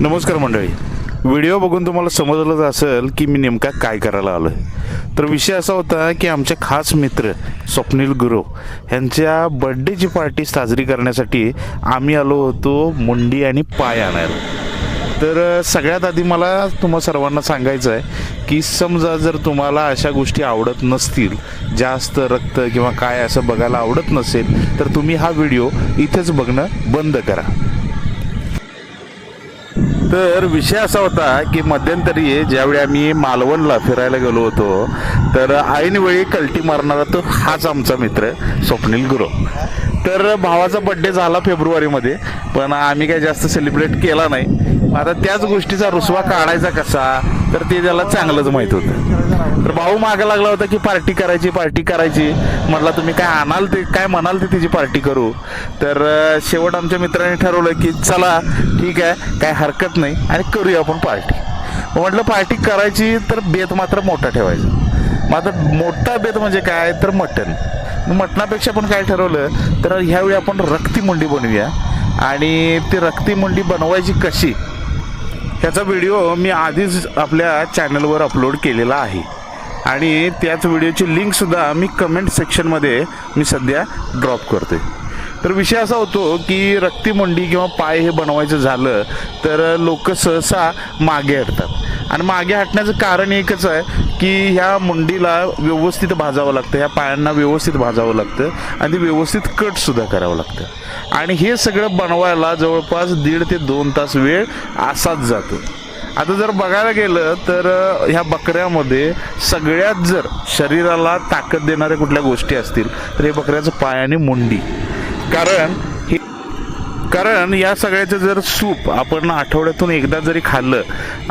नमस्कार मंडळी. व्हिडिओ बघून तुम्हाला समजलंच असेल की मी नेमका काय करायला आलो तर विषय असा होता की आमचे खास मित्र स्वप्नील गुरु यांच्या बड्डेची पार्टी साजरी करण्यासाठी आम्ही आलो होतो मुंडी आणि पाय आणायला. तर सगळ्यात आधी मला तुम्हा सर्वांना सांगायचं आहे की समजा जर तुम्हाला अशा गोष्टी आवडत नसतील जास्त रक्त किंवा काय असं बघायला आवडत नसेल तर तुम्ही हा व्हिडिओ इथेच बघणं बंद करा. तर विषय असा होता की मध्यंतरी ज्यावेळी आम्ही मालवणला फिरायला गेलो होतो तर ऐनवेळी कल्टी मारणारा तो हाच आमचा मित्र स्वप्नील गुरु. तर भावाचा बड्डे झाला फेब्रुवारीमध्ये पण आम्ही काही जास्त सेलिब्रेट केला नाही. आता त्याच गोष्टीचा रुसवा काढायचा कसा? तर ते त्याला चांगलंच माहीत होतं. तर भाऊ मागे लागला होता की पार्टी करायची पार्टी करायची. म्हटलं तुम्ही काय आणाल ते काय म्हणाल ते तिची पार्टी करू. तर शेवट आमच्या मित्राने ठरवलं की चला ठीक आहे काय हरकत नाही आणि करूया आपण पार्टी. म्हटलं पार्टी करायची तर बेत मात्र मोठा ठेवायचा. मात्र मोठा बेत म्हणजे काय? तर मटन मटणापेक्षा पण काय ठरवलं तर ह्यावेळी आपण रक्ती मुंडी बनवूया. आणि ती रक्ती मुंडी बनवायची कशी? त्याचा व्हिडिओ मी आधीच आपल्या चॅनलवर अपलोड केलेला आहे. आणि त्याच व्हिडिओची लिंकसुद्धा मी कमेंट सेक्शनमध्ये मी सध्या ड्रॉप करते तर विषय असा होतो की रक्ती मुंडी किंवा पाय हे बनवायचं झालं तर लोक सहसा मागे हटतात. आणि मागे हटण्याचं कारण एकच आहे की ह्या मुंडीला व्यवस्थित भाजावं लागतं ह्या पायांना व्यवस्थित भाजावं लागतं आणि ती व्यवस्थित कटसुद्धा करावं लागतं. आणि हे सगळं बनवायला जवळपास दीड ते दोन तास वेळ असाच जातो. आता जर बघायला गेलं तर ह्या बकऱ्यामध्ये सगळ्यात जर शरीराला ताकद देणाऱ्या कुठल्या गोष्टी असतील तर हे बकऱ्याचं पाय आणि मुंडी. कारण कारण या सगळ्याचं जर सूप आपण आठवड्यातून एकदा जरी खाल्लं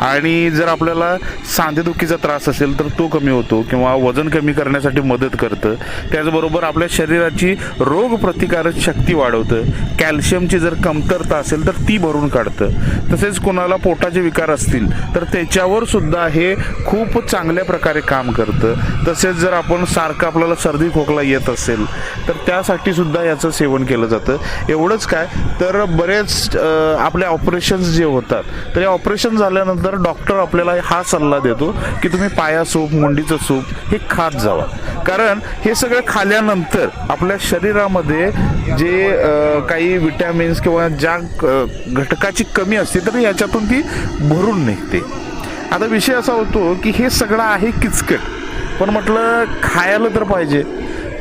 आणि जर आपल्याला सांधेदुखीचा त्रास असेल तर तो कमी होतो किंवा वजन कमी करण्यासाठी मदत करतं. त्याचबरोबर आपल्या शरीराची रोग प्रतिकारक शक्ती वाढवतं. कॅल्शियमची जर कमतरता असेल तर ती भरून काढतं. तसेच कोणाला पोटाचे विकार असतील तर त्याच्यावर सुद्धा हे खूप चांगल्या प्रकारे काम करतं. तसेच जर आपण सारखं आपल्याला सर्दी खोकला येत असेल तर त्यासाठी सुद्धा याचं सेवन केलं जातं. एवढंच काय तर तर बरेच आपले ऑपरेशन्स जे होतात तर हे ऑपरेशन झाल्यानंतर डॉक्टर आपल्याला हा सल्ला देतो की तुम्ही पाया सूप मुंडीचं सूप हे खात जावा. कारण हे सगळं खाल्यानंतर आपल्या शरीरामध्ये जे काही विटॅमिन्स किंवा ज्या घटकाची कमी असते तर याच्यातून ती भरून निघते. आता विषय असा होतो की हे सगळं आहे किचकट. पण म्हटलं खायला तर पाहिजे.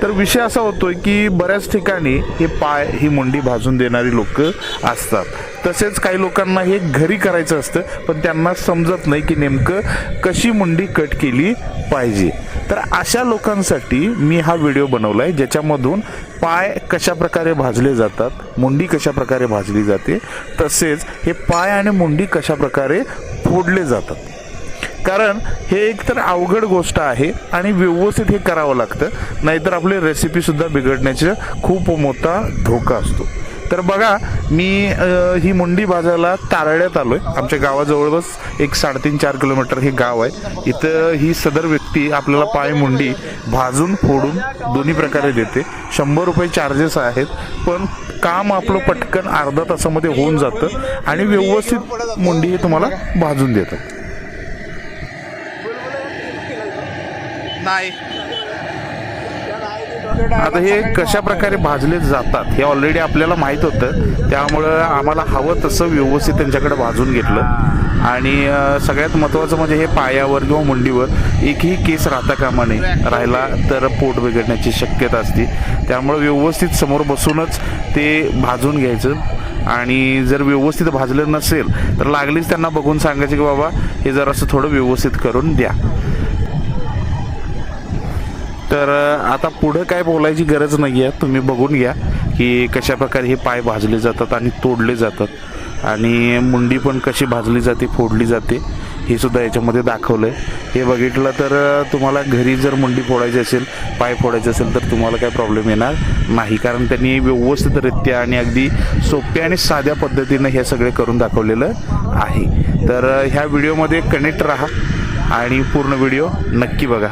तर विषय असा होतोय की बऱ्याच ठिकाणी हे पाय ही मुंडी भाजून देणारी लोक असतात. तसेच काही लोकांना हे घरी करायचं असतं पण त्यांना समजत नाही की नेमकं कशी मुंडी कट केली पाहिजे. तर अशा लोकांसाठी मी हा व्हिडिओ बनवला आहे ज्याच्यामधून पाय कशा प्रकारे भाजले जातात मुंडी कशा प्रकारे भाजली जाते तसेच हे पाय आणि मुंडी कशा प्रकारे फोडले जातात. कारण हे एक तर अवघड गोष्ट आहे आणि व्यवस्थित हे करावं लागतं. नाहीतर आपली रेसिपीसुद्धा बिघडण्याचा खूप मोठा धोका असतो. तर बघा मी ही मुंडी भाजायला तारळ्यात आहे आमच्या गावाजवळच एक साडेतीन चार किलोमीटर हे गाव आहे. इथं ही सदर व्यक्ती आपल्याला पाय मुंडी भाजून फोडून दोन्ही प्रकारे देते. शंभर रुपये चार्जेस आहेत पण काम आपलं पटकन अर्धा तासामध्ये होऊन जातं आणि व्यवस्थित मुंडी हे तुम्हाला भाजून देतात नाही. आता हे कशा प्रकारे भाजले जातात हे ऑलरेडी आपल्याला माहीत होतं. त्यामुळं आम्हाला हवं तसं व्यवस्थित त्यांच्याकडे भाजून घेतलं. आणि सगळ्यात महत्त्वाचं म्हणजे हे पायावर किंवा मुंडीवर एकही केस राहता कामा नये. राहिला तर पोट बिघडण्याची शक्यता असते. त्यामुळं व्यवस्थित समोर बसूनच ते भाजून घ्यायचं. आणि जर व्यवस्थित भाजलं नसेल तर लागलीच त्यांना बघून सांगायचं की बाबा हे जरासं थोडं व्यवस्थित करून द्या. तर आता पुढं काय बोलायची गरज नाही आहे तुम्ही बघून घ्या की कशा प्रकारे हे पाय भाजले जातात आणि तोडले जातात. आणि मुंडी पण कशी भाजली जाते फोडली जाते हे सुद्धा याच्यामध्ये दाखवलं आहे हे बघितलं तर तुम्हाला घरी जर मुंडी फोडायची असेल पाय फोडायचे असेल तर तुम्हाला काय प्रॉब्लेम येणार नाही. कारण त्यांनी व्यवस्थितरित्या आणि अगदी सोप्या आणि साध्या पद्धतीनं हे सगळे करून दाखवलेलं आहे. तर ह्या व्हिडिओमध्ये कनेक्ट राहा आणि पूर्ण व्हिडिओ नक्की बघा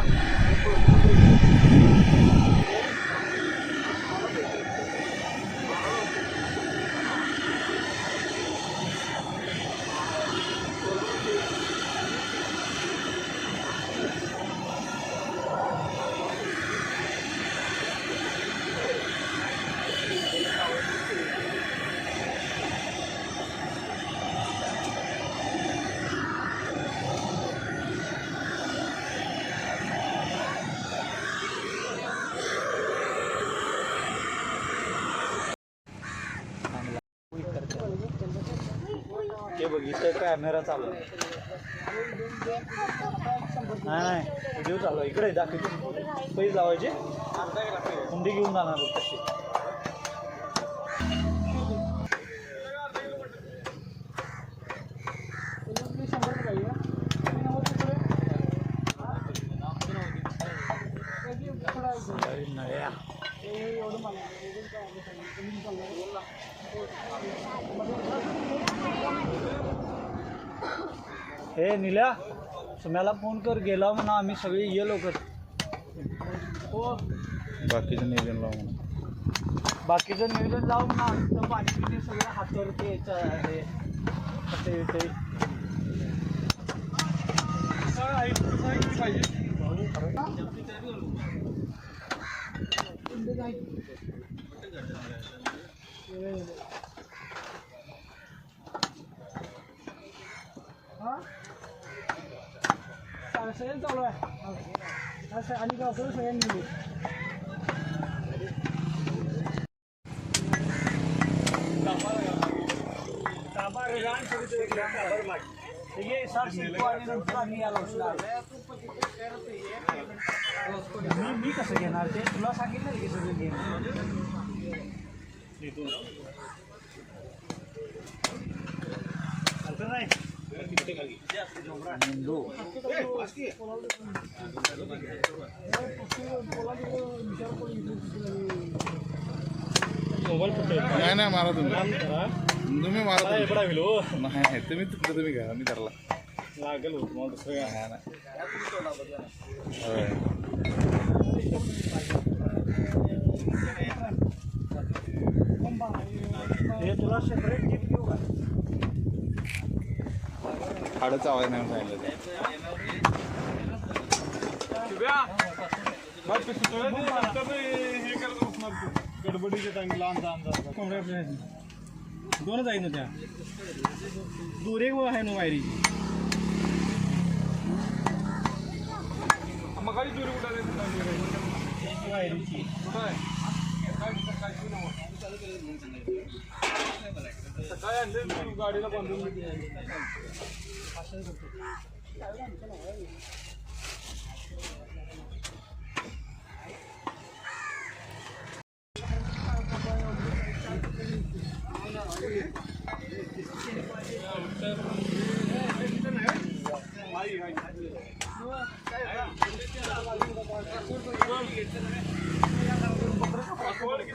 हे बघ इथं कॅमेरा चालू नाही नाही व्हिडिओ चालू आहे. इकडे दाखवतो पैसे लावायचे. कुंडी घेऊन जाणार तशी. हे निल्या सुम्याला फोन कर गेला म्हणा आम्ही सगळे ये लोक बाकीचं नियोजन लावून बाकीचं नियोजन लावून ना आमचं पाणी पिणे सगळं हातावर ते याचं आहे येते? सगळ्यांनी चालू आहे असं आणि गावकडे सगळ्यांनी गेली मी मी कसं घेणार ते तुला सांगितलं की सगळं घेणार नाही. नाही मारा तुम्ही. तुम्ही मारा तुम्ही. नाही नाही तुम्ही तुमचं तुम्ही घ्या मी करला लागेल तुम्हाला दुसरं नाही नाही. होय. हे तुला सेपरेट हाडाचा आवाज नाही सांगितलं गडबडीच्या टाइमला अंदा अंदा दोनच आहे ना त्या. दूर एक आहे ना वायरी. वायरीची. गाडीला बांधून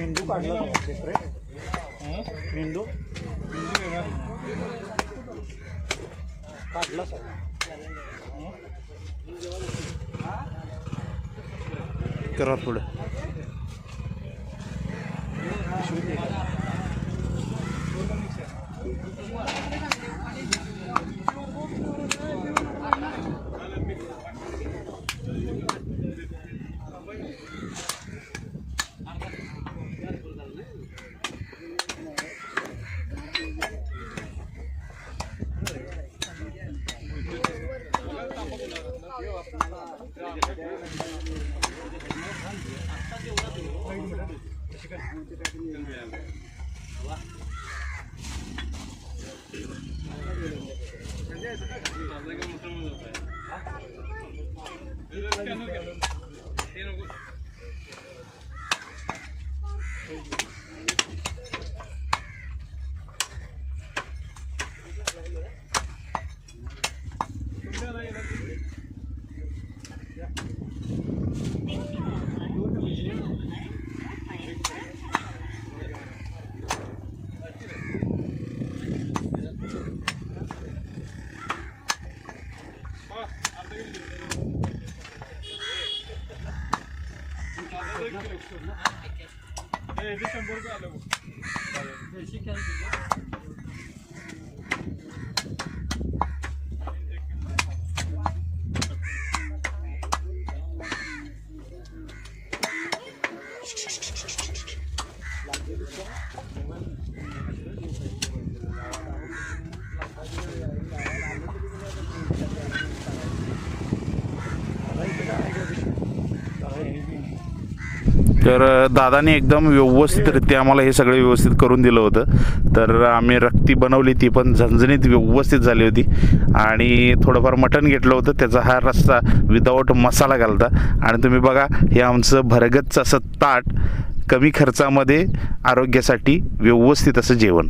मेंदू काढला सेपरेट मेंदू. काढला सर करा पुढं Gracias. করবে আলো तर दादाने एकदम व्यवस्थितरित्या आम्हाला हे सगळे व्यवस्थित करून दिलं होतं. तर आम्ही रक्ती बनवली ती पण झणझणीत व्यवस्थित झाली होती. आणि थोडंफार मटण घेतलं होतं. त्याचा हा रस्सा विदाऊट मसाला घालता. आणि तुम्ही बघा हे आमचं भरगतचं असं ताट कमी खर्चामध्ये आरोग्यासाठी व्यवस्थित असं जेवण.